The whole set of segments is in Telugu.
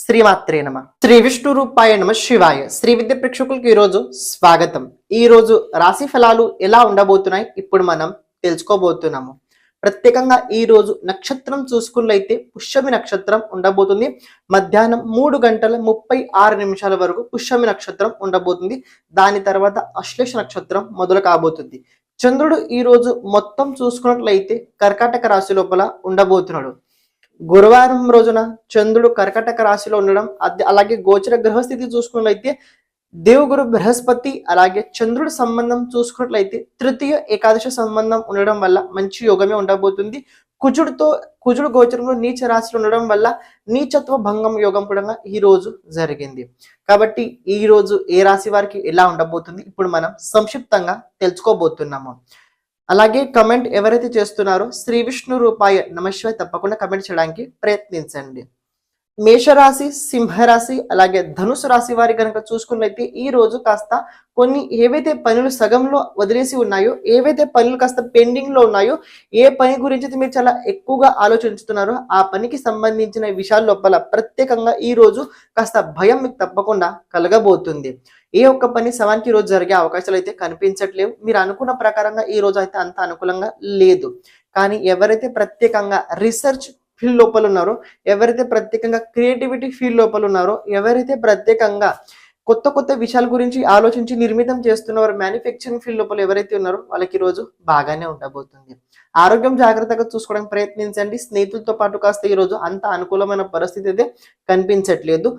శ్రీమాత్రే నమ. శ్రీ విష్ణు రూపాయ నమ శివాయ. శ్రీ విద్య ప్రేక్షకులకు ఈరోజు స్వాగతం. ఈ రోజు రాశి ఫలాలు ఎలా ఉండబోతున్నాయి ఇప్పుడు మనం తెలుసుకోబోతున్నాము. ప్రత్యేకంగా ఈ రోజు నక్షత్రం చూసుకున్నట్లయితే పుష్యమి నక్షత్రం ఉండబోతుంది. మధ్యాహ్నం మూడు గంటల ముప్పై ఆరు నిమిషాల వరకు పుష్యమి నక్షత్రం ఉండబోతుంది. దాని తర్వాత అశ్లేష నక్షత్రం మొదలు కాబోతుంది. చంద్రుడు ఈ రోజు మొత్తం చూసుకున్నట్లయితే కర్కాటక రాశి లోపల ఉండబోతున్నాడు. గురువారం రోజున చంద్రుడు కర్కటక రాశిలో ఉండడం అలాగే గోచర గ్రహస్థితి చూసుకున్నట్లయితే దేవుగురు బృహస్పతి అలాగే చంద్రుడి సంబంధం చూసుకున్నట్లయితే తృతీయ ఏకాదశ సంబంధం ఉండడం వల్ల మంచి యోగమే ఉండబోతుంది. కుజుడితో కుజుడు గోచరంలో నీచ రాశిలో ఉండడం వల్ల నీచత్వ భంగం యోగం కూడా ఈ రోజు జరిగింది. కాబట్టి ఈ రోజు ఏ రాశి వారికి ఎలా ఉండబోతుంది? ఇప్పుడు మనం సంక్షిప్తంగా తెలుసుకోబోతున్నాము. అలాగే కమెంట్ ఎవరైతే చేస్తున్నారో శ్రీ విష్ణు రూపాయ నమశివాయ తప్పకుండా కమెంట్ చేయడానికి ప్రయత్నించండి. మేషరాశి సింహరాశి అలాగే ధనుసు రాశి వారి కనుక చూసుకున్నట్లయితే ఈ రోజు కాస్త కొన్ని ఏవైతే పనులు సగంలో వదిలేసి ఉన్నాయో ఏవైతే పనులు కాస్త పెండింగ్లో ఉన్నాయో ఏ పని గురించి అయితే మీరు చాలా ఎక్కువగా ఆలోచించుతున్నారో ఆ పనికి సంబంధించిన విషయాల లోపల ప్రత్యేకంగా ఈ రోజు కాస్త భయం మీకు తప్పకుండా కలగబోతుంది. ఏ ఒక్క పని సవానికి రోజు జరిగే అవకాశాలు అయితే కనిపించట్లేవు. మీరు అనుకున్న ప్రకారంగా ఈ రోజు అయితే అంత అనుకూలంగా లేదు. కానీ ఎవరైతే ప్రత్యేకంగా రీసెర్చ్ ఫీల్డ్ లోపల ఉన్నారో ఎవరైతే ప్రత్యేకంగా క్రియేటివిటీ ఫీల్డ్ లోపల ఉన్నారో ఎవరైతే ప్రత్యేకంగా కొత్త కొత్త విషయాల గురించి ఆలోచించి నిర్మితం చేస్తున్నవారు మ్యానుఫ్యాక్చరింగ్ ఫీల్డ్ లోపల ఎవరైతే ఉన్నారో వాళ్ళకి ఈ రోజు బాగానే ఉండబోతుంది. ఆరోగ్యం జాగ్రత్తగా చూసుకోవడానికి ప్రయత్నించండి. స్నేహితులతో పాటు కాస్త ఈ రోజు అంత అనుకూలమైన పరిస్థితి అయితే కనిపించట్లేదు.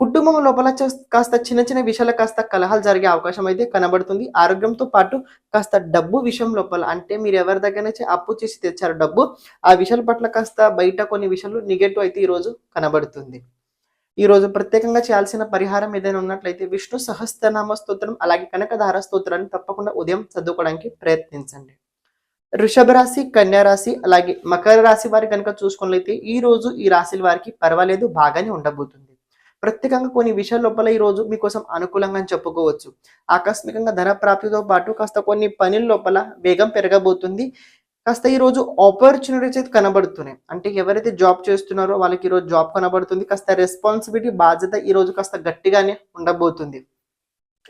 కుటుంబం లోపల కాస్త చిన్న చిన్న విషయాలు కాస్త కలహాలు జరిగే అవకాశం అయితే కనబడుతుంది. ఆరోగ్యంతో పాటు కాస్త డబ్బు విషయం లోపల అంటే మీరు ఎవరి దగ్గర నుంచి అప్పు చేసి తెచ్చారు డబ్బు ఆ విషయాల పట్ల కాస్త బయట కొన్ని విషయాలు నెగటివ్ అయితే ఈ రోజు కనబడుతుంది. ఈ రోజు ప్రత్యేకంగా చేయాల్సిన పరిహారం ఏదైనా ఉన్నట్లయితే విష్ణు సహస్రనామ స్తోత్రం అలాగే కనకధార స్తోత్రాన్ని తప్పకుండా ఉదయం చదువుకోవడానికి ప్రయత్నించండి. వృషభ రాశి కన్యా రాశి అలాగే మకర రాశి వారి కనుక చూసుకున్నట్లయితే ఈ రోజు ఈ రాశుల వారికి పర్వాలేదు బాగానే ఉండబోతుంది. ప్రత్యేకంగా కొన్ని విషయాల లోపల ఈరోజు మీకోసం అనుకూలంగా అని చెప్పుకోవచ్చు. ఆకస్మికంగా ధన ప్రాప్తితో పాటు కాస్త కొన్ని పనుల లోపల వేగం పెరగబోతుంది. కాస్త ఈ రోజు ఆపర్చునిటీస్ అయితే కనబడుతున్నాయి. అంటే ఎవరైతే జాబ్ చేస్తున్నారో వాళ్ళకి ఈరోజు జాబ్ కనబడుతుంది. కాస్త రెస్పాన్సిబిలిటీ బాధ్యత ఈ రోజు కాస్త గట్టిగానే ఉండబోతుంది.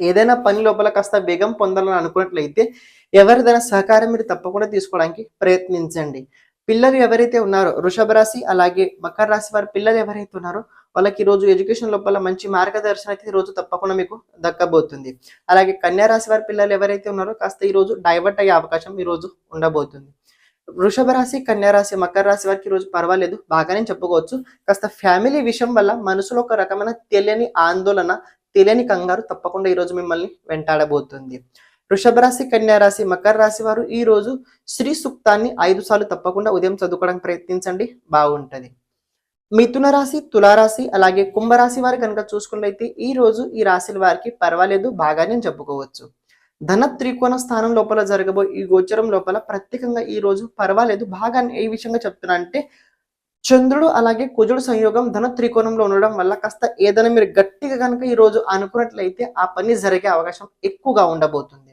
ఏదైనా పని లోపల కాస్త వేగం పొందాలని అనుకున్నట్లయితే ఎవరిదైనా సహకారం మీరు తప్పకుండా తీసుకోవడానికి ప్రయత్నించండి. పిల్లలు ఎవరైతే ఉన్నారో వృషభ రాశి అలాగే మకర రాశి వారి పిల్లలు ఎవరైతే ఉన్నారో వాళ్ళకి ఈ రోజు ఎడ్యుకేషన్ లోపల మంచి మార్గదర్శనం అయితే ఈరోజు రోజు తప్పకుండా మీకు దక్కబోతుంది. అలాగే కన్యారాశి వారి పిల్లలు ఎవరైతే ఉన్నారో కాస్త ఈ రోజు డైవర్ట్ అయ్యే అవకాశం ఈ రోజు ఉండబోతుంది. వృషభ రాశి కన్యారాశి మకర రాశి వారికి ఈ రోజు పర్వాలేదు బాగానే చెప్పుకోవచ్చు. కాస్త ఫ్యామిలీ విషయం వల్ల మనసులో ఒక రకమైన తెలియని ఆందోళన తెలియని కంగారు తప్పకుండా ఈ రోజు మిమ్మల్ని వెంటాడబోతుంది. వృషభ రాశి కన్యారాశి మకర రాశి వారు ఈ రోజు శ్రీ సూక్తాన్ని ఐదు సార్లు తప్పకుండా ఉదయం చదువుకోవడానికి ప్రయత్నించండి బాగుంటుంది. మిథున రాశి తులారాశి అలాగే కుంభరాశి వారు కనుక చూసుకున్నట్లయితే ఈ రోజు ఈ రాశుల వారికి పర్వాలేదు బాగానే చెప్పుకోవచ్చు ధన త్రికోణ స్థానం లోపల జరగబో ఈ గోచరం లోపల ప్రత్యేకంగా ఈ రోజు పర్వాలేదు బాగా ఏ విషయంగా చెప్తున్నా అంటే చంద్రుడు అలాగే కుజుడు సంయోగం ధన త్రికోణంలో ఉండడం వల్ల కాస్త ఏదైనా మీరు గట్టిగా కనుక ఈ రోజు అనుకున్నట్లయితే ఆ పని జరిగే అవకాశం ఎక్కువగా ఉండబోతుంది.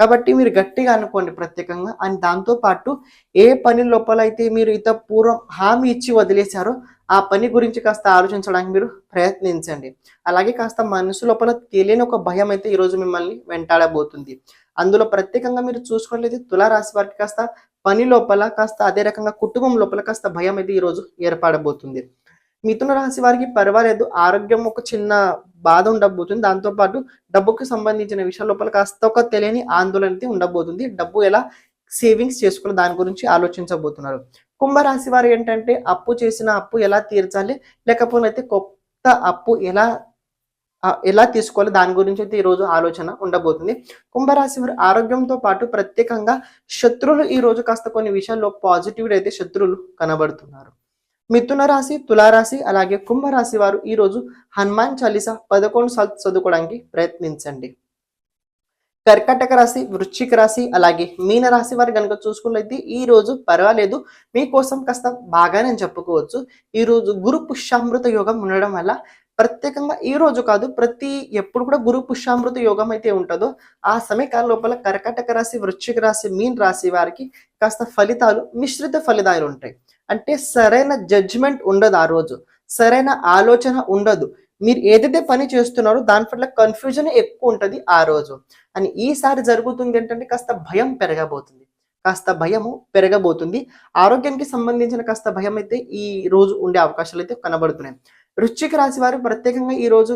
కాబట్టి మీరు గట్టిగా అనుకోండి ప్రత్యేకంగా. అండ్ దాంతో పాటు ఏ పని లోపల అయితే మీరు ఇత పూర్వం హామీ ఇచ్చి వదిలేశారో ఆ పని గురించి కాస్త ఆలోచించడానికి మీరు ప్రయత్నించండి. అలాగే కాస్త మనసు లోపల తెలియని ఒక భయం అయితే ఈరోజు మిమ్మల్ని వెంటాడబోతుంది. అందులో ప్రత్యేకంగా మీరు చూసుకున్నట్లయితే తులారాశి వారికి కాస్త పని లోపల కాస్త అదే రకంగా కుటుంబం లోపల కాస్త భయం అయితే ఈరోజు ఏర్పడబోతుంది. మిథున రాశి వారికి పర్వాలేదు. ఆరోగ్యం ఒక చిన్న బాధ ఉండబోతుంది. దాంతో పాటు డబ్బుకి సంబంధించిన విషయాల లోపల కాస్త ఒక తెలియని ఆందోళన అయితే ఉండబోతుంది. డబ్బు ఎలా సేవింగ్స్ చేసుకోవాలి దాని గురించి ఆలోచించబోతున్నారు. కుంభరాశి వారు ఏంటంటే అప్పు చేసిన అప్పు ఎలా తీర్చాలి? లేకపోతే కొత్త అప్పు ఎలా ఎలా తీసుకోవాలి? దాని గురించి అయితే ఈరోజు ఆలోచన ఉండబోతుంది. కుంభరాశి వారి ఆరోగ్యంతో పాటు ప్రత్యేకంగా శత్రువులు ఈ రోజు కాస్త కొన్ని విషయాల్లో పాజిటివ్ అయితే శత్రువులు కనబడుతున్నారు. మిథున రాశి తులారాశి అలాగే కుంభరాశి వారు ఈ రోజు హనుమాన్ చాలీసా పదకొండు సార్లు చదువుకోవడానికి ప్రయత్నించండి. కర్కటక రాశి వృశ్చిక రాశి అలాగే మీన రాశి వారు కనుక చూసుకున్నట్లయితే ఈ రోజు పర్వాలేదు. మీకోసం కాస్త బాగానే చెప్పుకోవచ్చు. ఈ రోజు గురు పుష్యామృత యోగం ఉండడం వల్ల ప్రత్యేకంగా ఈ రోజు కాదు ప్రతి ఎప్పుడు కూడా గురు పుష్యామృత యోగం అయితే ఉంటుందో ఆ సమయకాల లోపల కర్కటక రాశి వృశ్చిక రాశి మీన రాశి వారికి కాస్త ఫలితాలు మిశ్రిత ఫలితాలు ఉంటాయి. అంటే సరైన జడ్జిమెంట్ ఉండదు ఆ రోజు. సరైన ఆలోచన ఉండదు. మీరు ఏదైతే పని చేస్తున్నారో దాని పట్ల కన్ఫ్యూజన్ ఎక్కువ ఉంటుంది ఆ రోజు. అని ఈసారి జరుగుతుంది ఏంటంటే కాస్త భయం పెరగబోతుంది. కాస్త భయము పెరగబోతుంది. ఆరోగ్యానికి సంబంధించిన కాస్త భయం అయితే ఈ రోజు ఉండే అవకాశాలు అయితే కనబడుతున్నాయి. వృశ్చిక రాశి వారు ప్రత్యేకంగా ఈ రోజు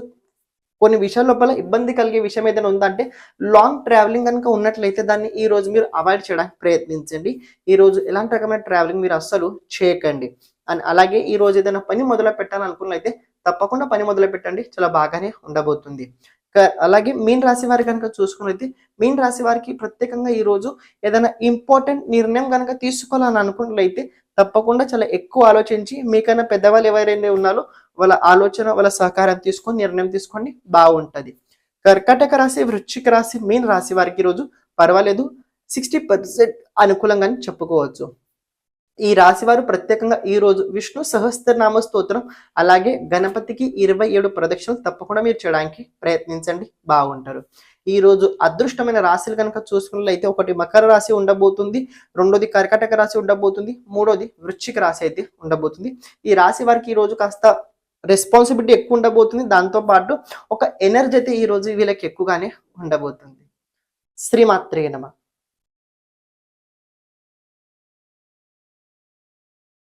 కొన్ని విషయాల లోపల ఇబ్బంది కలిగే విషయం ఏదైనా ఉందంటే లాంగ్ ట్రావెలింగ్ కనుక ఉన్నట్లయితే దాన్ని ఈ రోజు మీరు అవాయిడ్ చేయడానికి ప్రయత్నించండి. ఈ రోజు ఎలాంటి రకమైన ట్రావెలింగ్ మీరు అస్సలు చేయకండి. అండ్ అలాగే ఈ రోజు ఏదైనా పని మొదలు పెట్టాలనుకున్నట్లయితే తప్పకుండా పని మొదలు పెట్టండి. చాలా బాగానే ఉండబోతుంది. అలాగే మీన్ రాశి వారి కనుక చూసుకున్నైతే మీన్ రాశి వారికి ప్రత్యేకంగా ఈ రోజు ఏదైనా ఇంపార్టెంట్ నిర్ణయం కనుక తీసుకోవాలని అనుకున్నట్లయితే తప్పకుండా చాలా ఎక్కువ ఆలోచించి మీకన్నా పెద్దవాళ్ళు ఎవరైనా ఉన్నారో వాళ్ళ ఆలోచన వాళ్ళ సహకారం తీసుకొని నిర్ణయం తీసుకోండి బాగుంటుంది. కర్కాటక రాశి వృశ్చిక రాశి మీన్ రాశి వారికి ఈరోజు రోజు పర్వాలేదు. సిక్స్టీ పర్సెంట్ అనుకూలంగా చెప్పుకోవచ్చు. ఈ రాశి వారు ప్రత్యేకంగా ఈ రోజు విష్ణు సహస్రనామ స్తోత్రం అలాగే గణపతికి ఇరవై ఏడు ప్రదక్షిణలు తప్పకుండా మీరు చేయడానికి ప్రయత్నించండి. బాగుంటారు. ఈ రోజు అదృష్టమైన రాశులు కనుక చూసుకున్నట్లయితే ఒకటి మకర రాశి ఉండబోతుంది రెండోది కర్కాటక రాశి ఉండబోతుంది మూడోది వృశ్చిక రాశి అయితే ఉండబోతుంది. ఈ రాశి వారికి ఈ రోజు కాస్త రెస్పాన్సిబిలిటీ ఎక్కువ ఉండబోతుంది. దాంతో పాటు ఒక ఎనర్జీ అయితే ఈ రోజు వీళ్ళకి ఎక్కువగానే ఉండబోతుంది. శ్రీమాత్రే నమ.